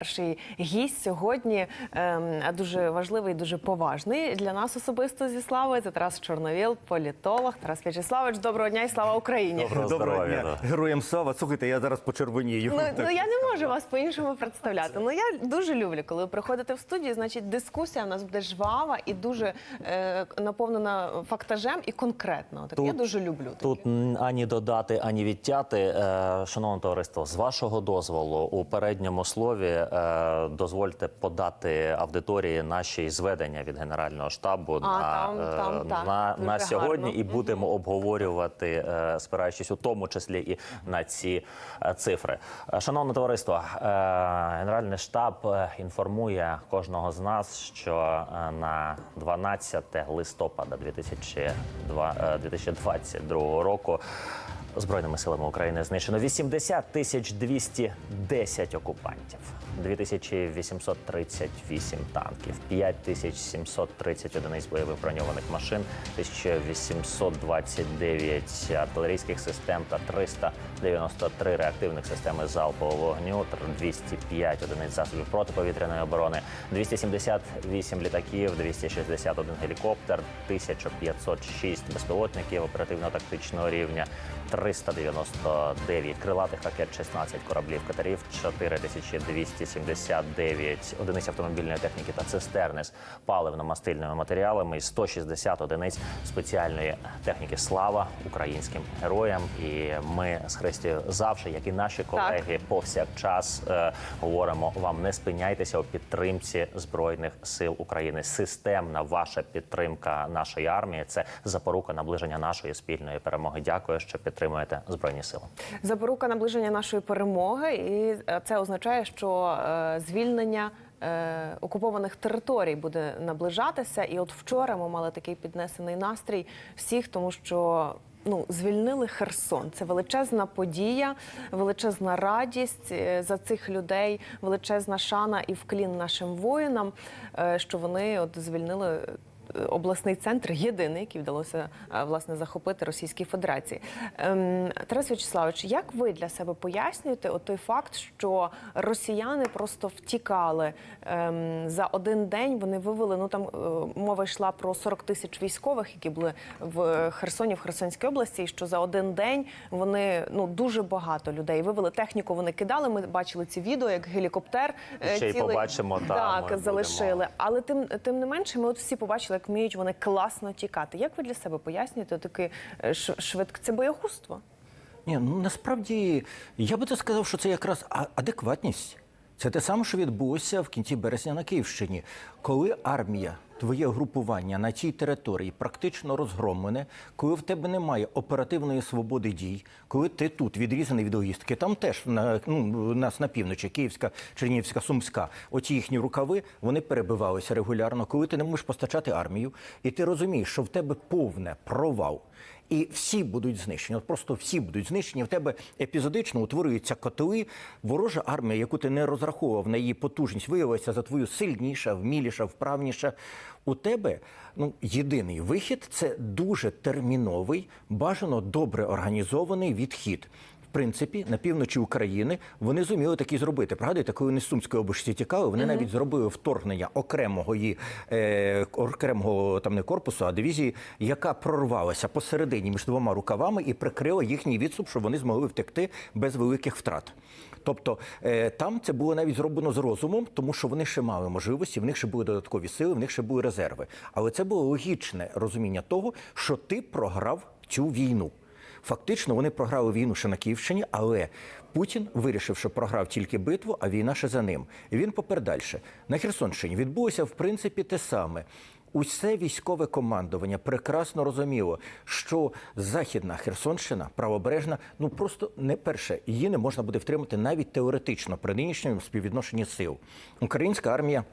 Перший гість сьогодні ем, дуже важливий, дуже поважний для нас особисто зі славою. Це Тарас Чорновіл, політолог. Тарас В'ячеславович, доброго дня і слава Україні. Доброго Доброго дня. Героям слава. Слухайте, я зараз почервонію. Ну, ну я не можу вас по-іншому представляти. Ну я дуже люблю, коли ви приходите в студію. Значить, дискусія у нас буде жвава і дуже е, наповнена фактажем і конкретно. Так я дуже люблю. таке. Тут ані додати, ані відтяти. Е, Шановне товариство, з вашого дозволу у передньому слові е, дозвольте подати аудиторії наші зведення від Генерального штабу на, там- е, там, на, дуже на сьогодні. І будемо обговорювати, е, спираючись у тому числі і на ці е, цифри. Е, Шановне товариство, е, Генеральний штаб е, інформує кожного з нас, що е, на 12 листопада 2002, е, 2022 року Збройними силами України знищено 80 тисяч 210 окупантів, 2838 танків, 5730 одиниць бойових броньованих машин, 1829 артилерійських систем та 393 реактивних системи залпового вогню, 205 одиниць засобів протиповітряної оборони, 278 літаків, 261 гелікоптер, 1506 безпілотників оперативно-тактичного рівня, 399 крилатих ракет, 16 кораблів катерів, 4279 одиниць автомобільної техніки та цистерни з паливно-мастильними матеріалами і 160 одиниць спеціальної техніки. Слава українським героям! І ми з Христю завжди, як і наші колеги, повсякчас е, говоримо вам: не спиняйтеся у підтримці збройних сил України. Системна ваша підтримка нашої армії це запорука наближення нашої спільної перемоги. Дякую, що підтримуєте збройні сили. Запорука наближення нашої перемоги, і е, це означає, що е, звільнення. е, Окупованих територій буде наближатися, і от вчора ми мали такий піднесений настрій всіх, тому що ну звільнили Херсон. Це величезна подія, величезна радість е, за цих людей, величезна шана і вклін нашим воїнам, що вони от звільнили обласний центр єдиний, який вдалося е, власне захопити Російській Федерації. Ем, Тарас В'ячеславович, як ви для себе пояснюєте той факт, що росіяни просто втікали ем, за один день? Вони вивели. Ну там е, мова йшла про 40 тисяч військових, які були в Херсоні, в Херсонській області. І що за один день вони ну дуже багато людей вивели техніку. Вони кидали. Ми бачили ці відео, як гелікоптер е, Ще й побачимо, та, так будемо. залишили. Але тим тим не менше, ми от всі побачили, як вміють вони класно тікати. Як ви для себе пояснюєте таке швидке це боягузтво? Ні, ну насправді я би то сказав, що це якраз адекватність. Це те саме, що відбулося в кінці березня на Київщині, коли армія, твоє групування на цій території практично розгромлене, коли в тебе немає оперативної свободи дій, коли ти тут відрізаний від логістики, там теж на ну, нас на півночі, Київська, Чернігівська, Сумська, оці їхні рукави вони перебивалися регулярно. Коли ти не можеш постачати армію, і ти розумієш, що в тебе повне провал. І всі будуть знищені. От просто всі будуть знищені. В тебе епізодично утворюються котли. Ворожа армія, яку ти не розраховував на її потужність, виявилася за твою сильніша, вміліша, вправніша. У тебе ну єдиний вихід це дуже терміновий, бажано добре організований відхід. Принципі, на півночі України вони зуміли такі зробити. Пригадуєте, коли вони з Сумської області тікали, вони навіть зробили вторгнення окремого її е, окремого там не корпусу, а дивізії, яка прорвалася посередині між двома рукавами і прикрила їхній відступ, щоб вони змогли втекти без великих втрат. Тобто е, там це було навіть зроблено з розумом, тому що вони ще мали можливості, в них ще були додаткові сили, в них ще були резерви. Але це було логічне розуміння того, що ти програв цю війну. Фактично вони програли війну ще на Київщині, але Путін вирішив, що програв тільки битву, а війна ще за ним. І він попер далі. На Херсонщині відбулося в принципі те саме. Усе військове командування прекрасно розуміло, що західна Херсонщина, правобережна, ну просто не перше, її не можна буде втримати навіть теоретично при нинішньому співвідношенні сил. Українська армія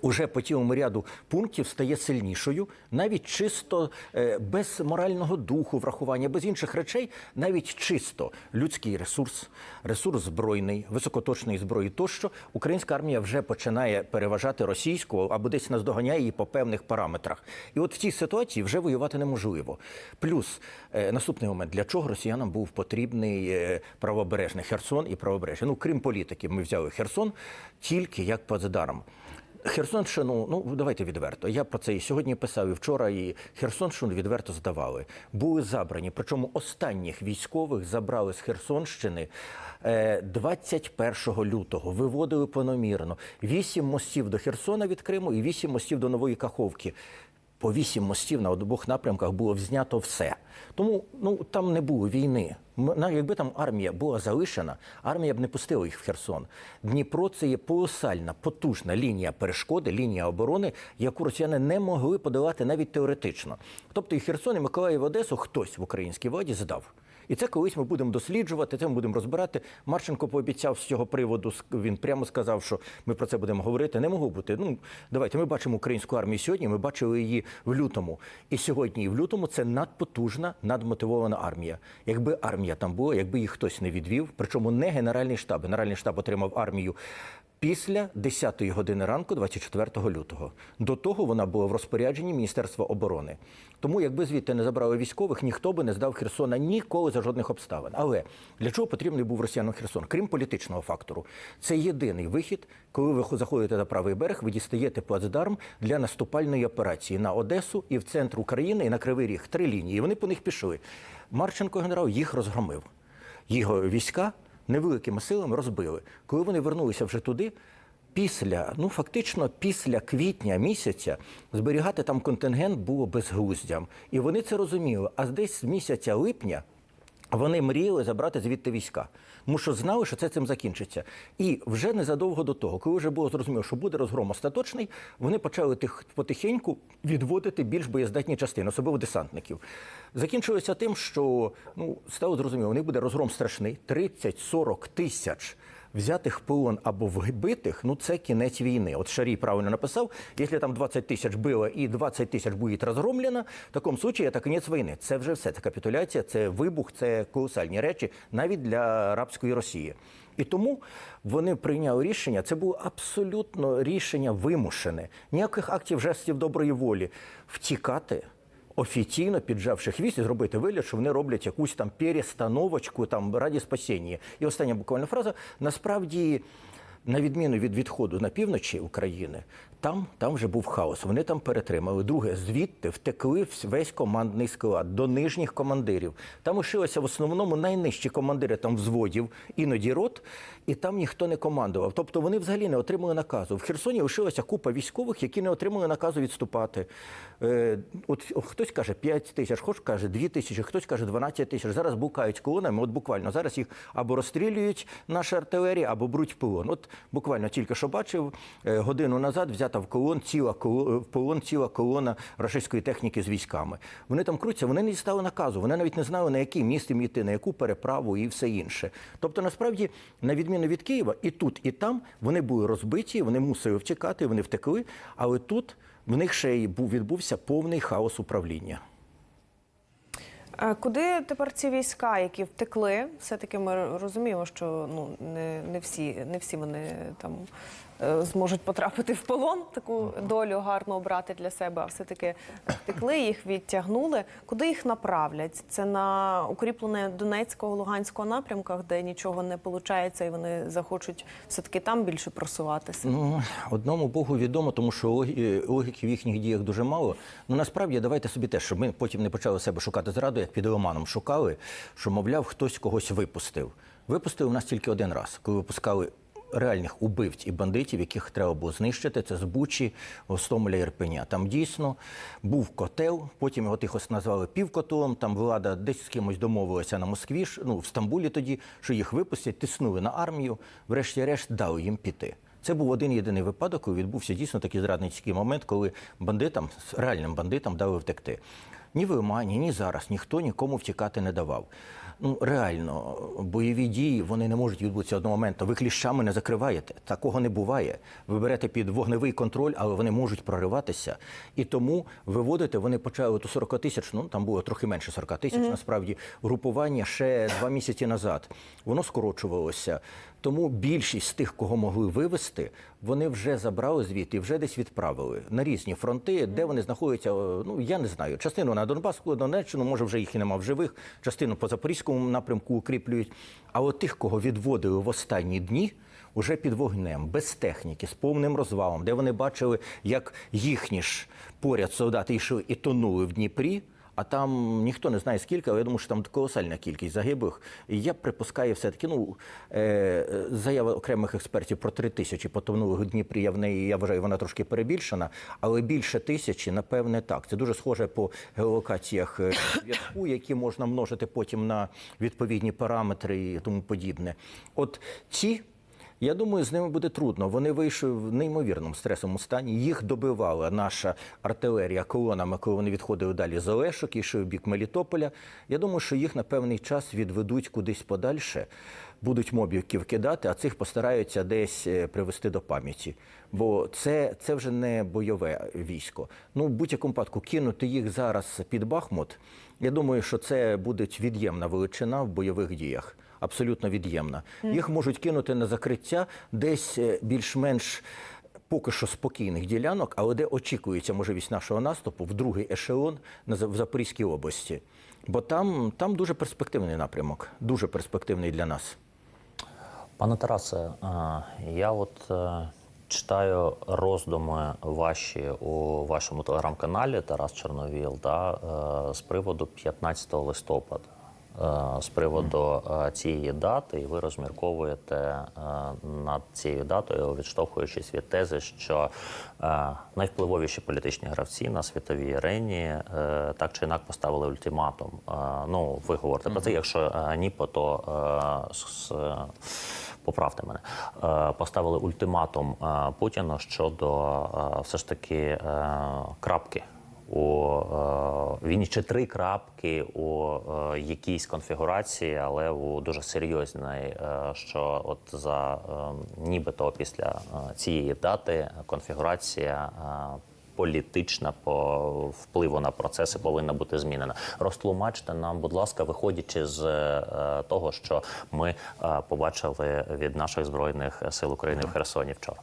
уже по цілому ряду пунктів стає сильнішою, навіть чисто е, без морального духу, врахування, без інших речей, навіть чисто людський ресурс, ресурс збройний, високоточної зброї тощо, українська армія вже починає переважати російську або десь наздоганяє її по певних параметрах. І от в цій ситуації вже воювати неможливо. Плюс е, наступний момент, для чого росіянам був потрібний е, правобережний Херсон і правобережжя? Ну, крім політики, ми взяли Херсон тільки як плацдарм. Херсонщину, ну давайте відверто. Я про це і сьогодні писав, і вчора, і Херсонщину відверто здавали. Були забрані. Причому останніх військових забрали з Херсонщини е, 21 лютого. Виводили планомірно. Вісім мостів до Херсона від Криму і вісім мостів до Нової Каховки. По вісім мостів на обох напрямках було взнято все. Тому ну там не було війни. Якби там армія була залишена, армія б не пустила їх в Херсон. Дніпро це є колосальна, потужна лінія перешкоди, лінія оборони, яку росіяни не могли подолати навіть теоретично. Тобто і Херсон, і Миколаїв, Одесу хтось в українській владі здав. І це колись ми будемо досліджувати, це ми будемо розбирати. Марченко пообіцяв з цього приводу. Він прямо сказав, що ми про це будемо говорити. Не могло бути. Ну давайте ми бачимо українську армію сьогодні. Ми бачили її в лютому. І сьогодні, і в лютому це надпотужна, надмотивована армія. Якби армія там була, якби їх хтось не відвів, причому не генеральний штаб. Генеральний штаб отримав армію. Після 10-ї години ранку, 24 лютого, до того вона була в розпорядженні Міністерства оборони. Тому, якби звідти не забрали військових, ніхто би не здав Херсона ніколи за жодних обставин. Але для чого потрібний був росіянам Херсон? Крім політичного фактору, це єдиний вихід, коли ви заходите на правий берег, ви дістаєте плацдарм для наступальної операції на Одесу і в центр України, і на Кривий Ріг. Три лінії. І вони по них пішли. Марченко генерал їх розгромив. Його війська невеликими силами розбили. Коли вони вернулися вже туди, після, ну фактично, після квітня місяця зберігати там контингент було безглуздям. І вони це розуміли. А десь з місяця липня. Вони мріяли забрати звідти війська, тому що знали, що це цим закінчиться. І вже незадовго до того, коли вже було зрозуміло, що буде розгром остаточний, вони почали тих потихеньку відводити більш боєздатні частини, особливо десантників. Закінчилося тим, що ну стало зрозуміло, у них буде розгром страшний 30-40 тисяч. Взятих полон або вбитих, ну це кінець війни. От Шарій правильно написав, якщо там 20 тисяч було і 20 тисяч буде розгромлено, в такому случаї це кінець війни. Це вже все. Це капітуляція, це вибух, це колосальні речі навіть для арабської Росії. І тому вони прийняли рішення. Це було абсолютно рішення вимушене. Ніяких актів жестів доброї волі втікати офіційно піджавши хвіст і зробити вигляд, що вони роблять якусь там перестановочку там раді спасіння. І остання буквально фраза. Насправді, на відміну від відходу на півночі України, там, там вже був хаос. Вони там перетримали. Друге, звідти втекли весь командний склад до нижніх командирів. Там лишилися в основному найнижчі командири там взводів, іноді рот, і там ніхто не командував. Тобто вони взагалі не отримали наказу. В Херсоні лишилася купа військових, які не отримали наказу відступати. Е, от хтось каже 5 тисяч, хтось каже 2 тисячі, хтось каже 12 тисяч. Зараз букають колонами. От буквально зараз їх або розстрілюють наша артилерія, або беруть в полон. От буквально тільки що бачив е, годину назад взята в колон ціла коло- в полон ціла колона російської техніки з військами. Вони там крутяться, вони не дістали наказу. Вони навіть не знали на який міст їм йти, на яку переправу і все інше. Тобто, насправді, на відміну від Києва, і тут, і там вони були розбиті, вони мусили втікати, вони втекли. Але тут в них ще й був відбувся повний хаос управління. Е, Куди тепер ці війська, які втекли? Все-таки ми розуміємо, що ну не, не всі, не всі вони там е, зможуть потрапити в полон, таку долю гарно обрати для себе, а все-таки втекли, їх відтягнули. Куди їх направлять? Це на укріплене Донецького, Луганського напрямках, де нічого не виходить, і вони захочуть все-таки там більше просуватися. Ну, одному Богу відомо, тому що логі- логіки в їхніх діях дуже мало. Ну насправді давайте собі теж, щоб ми потім не почали себе шукати зраду, як під Романом шукали, що, мовляв, хтось когось випустив. Випустили у нас тільки один раз, коли випускали реальних убивць і бандитів, яких треба було знищити. Це з Бучі, Гостомеля, Ірпеня. Там дійсно був котел, потім його тихо назвали півкотелом. Там влада десь з кимось домовилася на Москві, ну в Стамбулі тоді, що їх випустять, тиснули на армію, врешті-решт дали їм піти. Це був один єдиний випадок, коли відбувся дійсно такий зрадницький момент, коли бандитам, реальним бандитам дали втекти. Ні в Омані, ні зараз ніхто нікому втікати не давав. Ну реально, бойові дії вони не можуть відбутися одного моменту. Ви кліщами не закриваєте. Такого не буває. Ви берете під вогневий контроль, але вони можуть прориватися. І тому виводити вони почали у 40 тисяч. Ну там було трохи менше 40 тисяч. Насправді групування ще два місяці назад. Воно скорочувалося. Тому більшість з тих, кого могли вивести, вони вже забрали звідти, вже десь відправили на різні фронти, де вони знаходяться. Ну я не знаю. Частину на Донбас, Донеччину, може вже їх і нема в живих, частину по запорізькому напрямку укріплюють. А от тих, кого відводили в останні дні. Уже під вогнем, без техніки, з повним розвалом, де вони бачили, як їхні ж поряд солдати йшли і тонули в Дніпрі. А там ніхто не знає скільки, але я думаю, що там колосальна кількість загиблих. І я припускаю все-таки, ну, е, заява окремих експертів про три тисячі потонулих у Дніпрі, я в неї, я вважаю, вона трошки перебільшена, але більше тисячі, напевне, так. Це дуже схоже по геолокаціях е, зв'язку, які можна множити потім на відповідні параметри і тому подібне. От ці я думаю, з ними буде трудно. Вони вийшли в неймовірному стресовому стані. Їх добивала наша артилерія колонами, коли вони відходили далі з Олешок, йшли в бік Мелітополя. Я думаю, що їх на певний час відведуть кудись подальше, будуть мобіків кидати, а цих постараються десь е, привести до пам'яті. Бо це, це вже не бойове військо. Ну, в будь-якому випадку кинути їх зараз під Бахмут. Я думаю, що це буде від'ємна величина в бойових діях абсолютно від'ємна. Їх можуть кинути на закриття десь е, більш-менш. Поки що спокійних ділянок, але де очікується можливість нашого наступу в другий ешелон в Запорізькій області. Бо там, там дуже перспективний напрямок, дуже перспективний для нас. Пане Тарасе, я от е, читаю роздуми ваші у вашому телеграм-каналі Тарас Чорновіл да, е, з приводу 15 листопада. Е, З приводу е, цієї дати, і ви розмірковуєте е, над цією датою, відштовхуючись від тези, що найвпливовіші політичні гравці на світовій арені так чи інак поставили ультиматум. Ну, ви говорите про це. Якщо ні, то поправте мене, поставили ультиматум Путіну щодо все ж таки крапки у е, війні чи три крапки у е, якійсь конфігурації, але у дуже серйозній, е, що от за нібито після цієї дати конфігурація. Політична по впливу на процеси повинна бути змінена. Розтлумачте нам, будь ласка, виходячи з е, того, що ми е, побачили від наших збройних сил України в Херсоні вчора.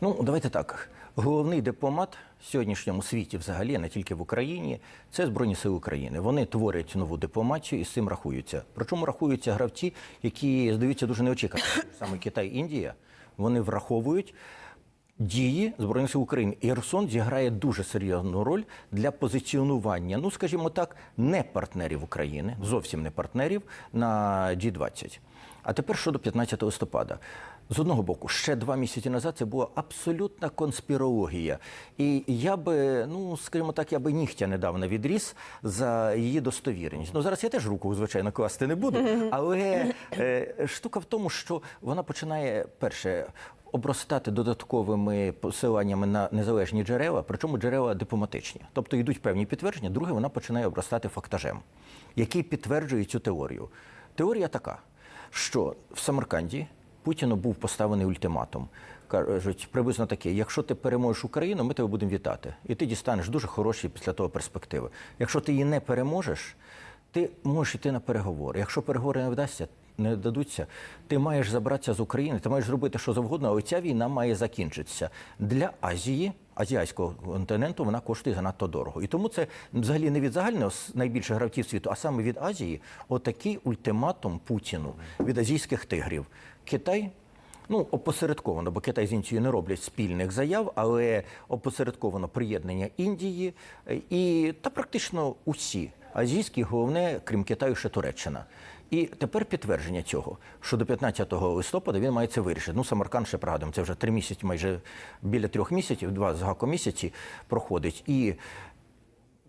Ну, давайте так. Головний дипломат в сьогоднішньому світі, взагалі, не тільки в Україні, це Збройні Сили України. Вони творять нову дипломатію і з цим рахуються. Причому рахуються гравці, які здаються дуже неочікувано. Саме Китай, Індія, вони враховують. Дії Збройних сил України і Херсон зіграє дуже серйозну роль для позиціонування, ну скажімо так, не партнерів України, зовсім не партнерів на G20. А тепер щодо 15 листопада. З одного боку, ще два місяці назад це була абсолютна конспірологія. І я би, ну скажімо так, я би нігтя недавно відріс за її достовірність. Ну зараз я теж руку, звичайно, класти не буду. Але е, штука в тому, що вона починає перше обростати додатковими посиланнями на незалежні джерела, причому джерела дипломатичні. Тобто йдуть певні підтвердження. Друге, вона починає обростати фактажем, який підтверджує цю теорію. Теорія така, що в Самарканді Путіну був поставлений ультиматум. Кажуть, приблизно таке: якщо ти переможеш Україну, ми тебе будемо вітати. І ти дістанеш дуже хороші після того перспективи. Якщо ти її не переможеш, ти можеш йти на переговори. Якщо переговори не вдасться, не дадуться, ти маєш забратися з України, ти маєш зробити що завгодно, але ця війна має закінчитися. Для Азії, азіатського континенту, вона коштує занадто дорого. І тому це взагалі не від загального найбільших гравців світу, а саме від Азії, отакий ультиматум Путіну від азійських тигрів. Китай Ну, опосередковано, бо Китай з Індією не роблять спільних заяв, але опосередковано приєднання Індії е, і та практично усі азійські, головне, крім Китаю, ще Туреччина. І тепер підтвердження цього, що до 15 листопада він має це вирішити. Ну, Самарканд ще пригадуємо, це вже три місяці, майже біля трьох місяців, два з гаком місяці проходить. І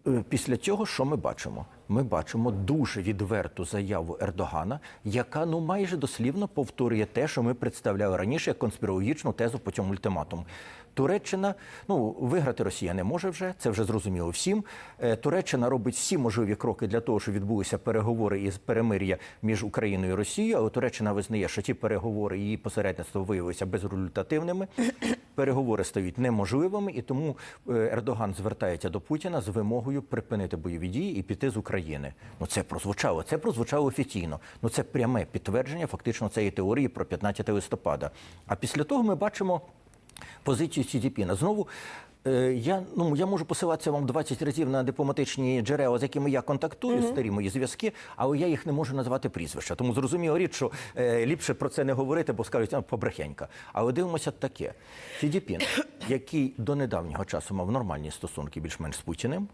е, після цього що ми бачимо? Ми бачимо дуже відверту заяву Ердогана, яка ну майже дослівно повторює те, що ми представляли раніше як конспірологічну тезу по цьому ультиматуму. Туреччина, ну виграти Росія не може вже, це вже зрозуміло всім. Е, Туреччина робить всі можливі кроки для того, щоб відбулися переговори із перемир'я між Україною і Росією. Але Туреччина визнає, що ті переговори її посередництво виявилися безрезультативними. Переговори стають неможливими, і тому е, Ердоган звертається до Путіна з вимогою припинити бойові дії і піти з України. Ну це прозвучало. Це прозвучало офіційно. Ну це пряме підтвердження фактично цієї теорії про 15 листопада. А після того ми бачимо позицію Сі Цзіпіна. Знову е, я, ну, я можу посилатися вам 20 разів на дипломатичні джерела, з якими я контактую, старі мої зв'язки, але я їх не можу назвати прізвища. Тому зрозуміло річ, що е, ліпше про це не говорити, бо скажуть, а, побрехенька. Але дивимося таке. Сі Цзіпін, який до недавнього часу мав нормальні стосунки більш-менш з Путіним,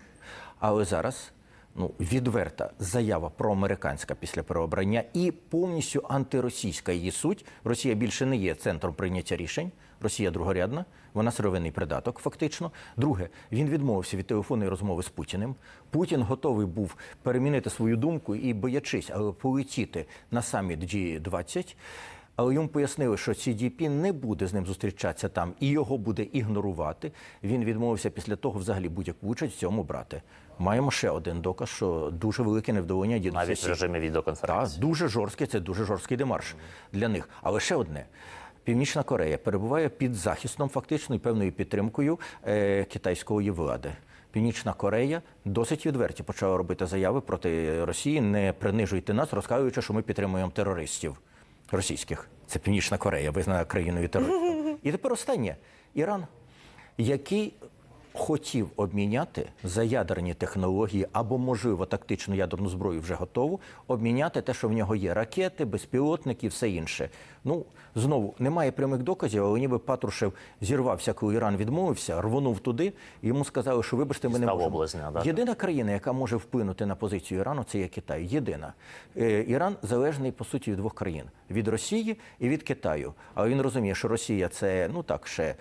але зараз ну, відверта заява проамериканська після переобрання і повністю антиросійська її суть. Росія більше не є центром прийняття рішень. Росія другорядна, вона сировинний придаток, фактично. Друге, він відмовився від телефонної розмови з Путіним. Путін готовий був перемінити свою думку і, боячись, але полетіти на саміт G20. Але йому пояснили, що CDP не буде з ним зустрічатися там і його буде ігнорувати. Він відмовився після того взагалі будь-яку участь в цьому брати. Маємо ще один доказ, що дуже велике невдоволення дідуся Навіть в режимі Так, дуже жорсткий, це дуже жорсткий демарш для них. Але ще одне. Північна Корея перебуває під захистом фактично і певною підтримкою е, китайської влади. Північна Корея досить відверті почала робити заяви проти Росії. Не принижуйте нас, розказуючи, що ми підтримуємо терористів російських. Це Північна Корея, визнана країною терористом. І тепер останнє Іран, який хотів обміняти за ядерні технології або, можливо, тактичну ядерну зброю вже готову, обміняти те, що в нього є ракети, безпілотники і все інше. Ну, знову немає прямих доказів, але ніби Патрушев зірвався, коли Іран відмовився, рвонув туди, йому сказали, що вибачте, ми не можемо. облизня, да. Єдина країна, яка може вплинути на позицію Ірану, це є Китай. Єдина. Е, Іран залежний по суті від двох країн: від Росії і від Китаю. Але він розуміє, що Росія це ну так ще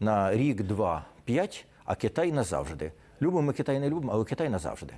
на рік, два, п'ять, а Китай назавжди. Любимо Китай не любимо, але Китай назавжди.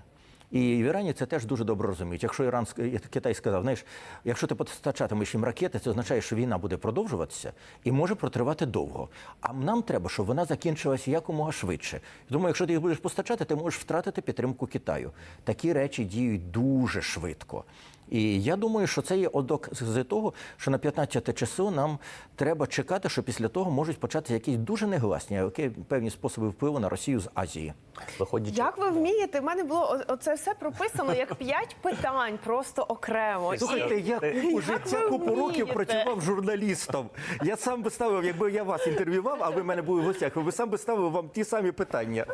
І в Ірані це теж дуже добре розуміють. Якщо Іран Китай сказав, знаєш, якщо ти постачатимеш їм ракети, це означає, що війна буде продовжуватися і може протривати довго. А нам треба, щоб вона закінчилася якомога швидше. Тому, якщо ти їх будеш постачати, ти можеш втратити підтримку Китаю. Такі речі діють дуже швидко. І я думаю, що це є одок з того, що на 15 часу нам треба чекати, що після того можуть початися якісь дуже негласні, які певні способи впливу на Росію з Азії. Виходячи Як ви вмієте? В мене було оце все прописано як п'ять питань, просто окремо. Слухайте, я купу життя, ви купу років працював журналістом. Я сам би ставив, якби я вас інтерв'ював, а ви в мене були в гостях, ви сам би ставив вам ті самі питання.